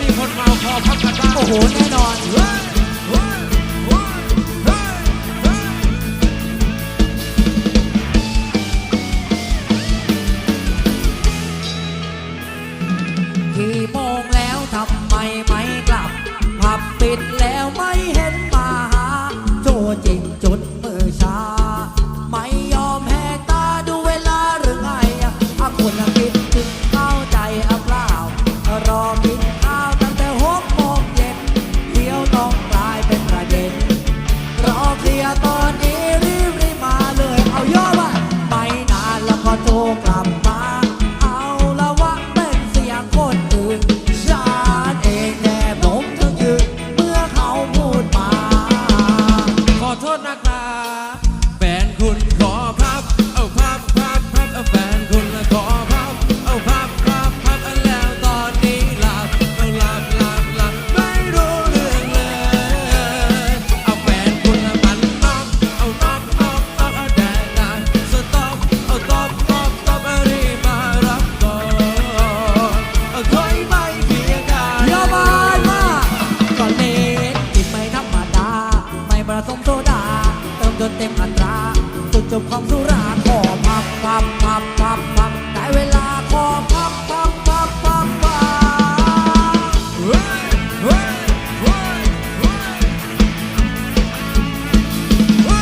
มีคนเมาพอพักกันได้โอ้โห แน่นอน ษนักหนา กับความสุราคอพับพับพับพับพับได้เวลาคอพับพับพับพับพับเฮ้ยเฮ้ยเฮ้เฮ้เฮ้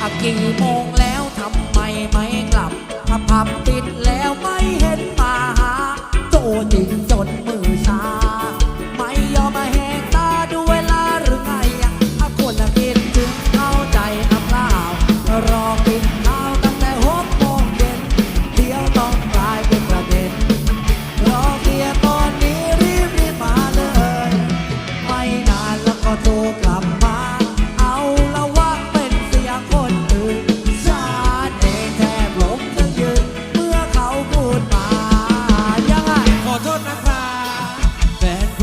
อกี่โมงแล้วทำไมไม่กลับพับพับปิดแล้วไม่เห็นมาหาโจจริง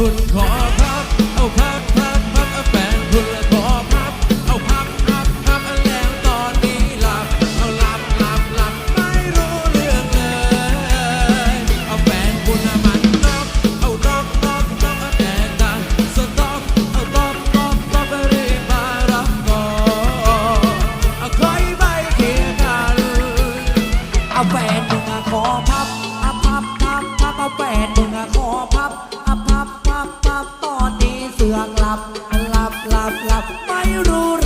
คุณขอพับ เอาพับพับพับเอาแฟนคุณและขอพับ เอาพับพับพับเอาแล้วตอนนี้หลับ เอาหลับหลับหลับไม่รู้เรื่องเลย เอาแฟนคุณมันน็อกเอาน็อกน็อกน็อกเอาแต่ดันสต็อกเอาต็อกต็อกต็อกรีบมารับก่อนเอาคอยไปเคียร์กันเอาแฟนมึงอะขอพับเอาพับพับพับเอาแฟนมึงอะขอพับ หลับไม่รู้